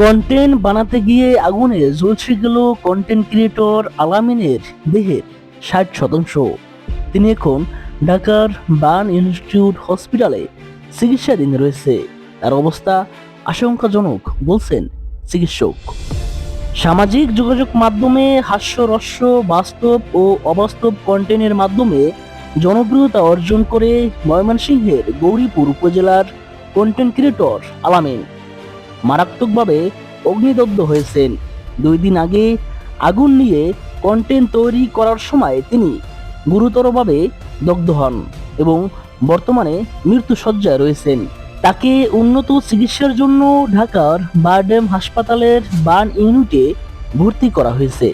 Content বানাতে গিয়ে আগুনে জ্বলছে গেল কন্টেন্ট ক্রিয়েটর আলামিনের দেহের ষাট শতাংশ। তিনি এখন ঢাকার বার্ন ইনস্টিটিউট হসপিটালে চিকিৎসাধীন রয়েছে। তার অবস্থা আশঙ্কাজনক, বলছেন চিকিৎসক। সামাজিক যোগাযোগ মাধ্যমে হাস্যরস্য বাস্তব ও অবাস্তব কন্টেন্টের মাধ্যমে জনপ্রিয়তা অর্জন করে ময়মনসিংহের গৌরীপুর উপজেলার কন্টেন্ট ক্রিয়েটর আলামিন। মারাত্মকভাবে অগ্নিদগ্ধ হয়েছেন। দুই দিন আগে আগুন নিয়ে কন্টেন্ট তৈরি করার সময় তিনি গুরুতরভাবে দগ্ধ হন এবং বর্তমানে মৃত্যুসজ্জায় রয়েছেন। তাকে উন্নত চিকিৎসার জন্য ঢাকার বারডেম হাসপাতালের বার্ন ইউনিটে ভর্তি করা হয়েছে।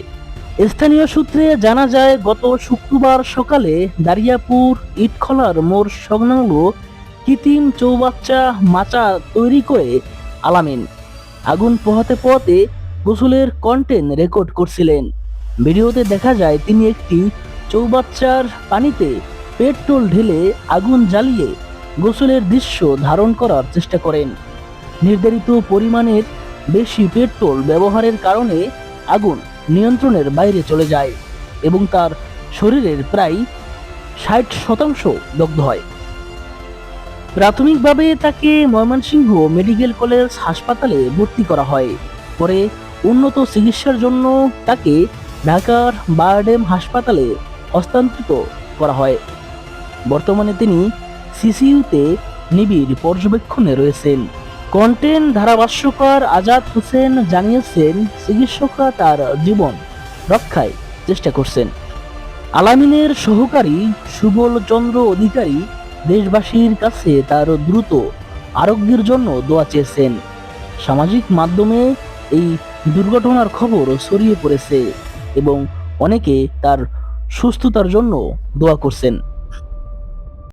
স্থানীয় সূত্রে জানা যায়, গত শুক্রবার সকালে দারিয়াপুর ইটখলার মোড় সংলগ্ন কৃত্রিম চৌবাচ্চা মাচা তৈরি করে আলামিন। আগুন পোহাতে পোহাতে গোসলের কন্টেন্ট রেকর্ড করছিলেন। ভিডিওতে দেখা যায় তিনি একটি চৌবাচ্চার পানিতে পেট্রোল ঢেলে আগুন জ্বালিয়ে গোসলের দৃশ্য ধারণ করার চেষ্টা করেন। নির্ধারিত পরিমাণের বেশি পেট্রোল ব্যবহারের কারণে আগুন নিয়ন্ত্রণের বাইরে চলে যায় এবং তার শরীরের প্রায় ষাট শতাংশ দগ্ধ হয়। প্রাথমিকভাবে তাকে ময়মনসিংহ মেডিকেল কলেজ হাসপাতালে ভর্তি করা হয়। পরে উন্নত চিকিৎসার জন্য তাকে ঢাকার বারডেম হাসপাতালে হস্তান্তরিত করা হয়। বর্তমানে তিনি সিসিইউতে নিবিড় পর্যবেক্ষণে রয়েছেন। কন্টেন্ট ধারাভাষ্যকার আজাদ হোসেন জানিয়েছেন, চিকিৎসকরা তার জীবন রক্ষায় চেষ্টা করছেন। আলামিনের সহকারী সুবল চন্দ্র অধিকারী দেশবাসীর কাছে তার দ্রুত আরোগ্যের জন্য দোয়া চেয়েছেন। সামাজিক মাধ্যমে এই দুর্ঘটনার খবর ছড়িয়ে পড়েছে এবং অনেকে তার সুস্থতার জন্য দোয়া করছেন।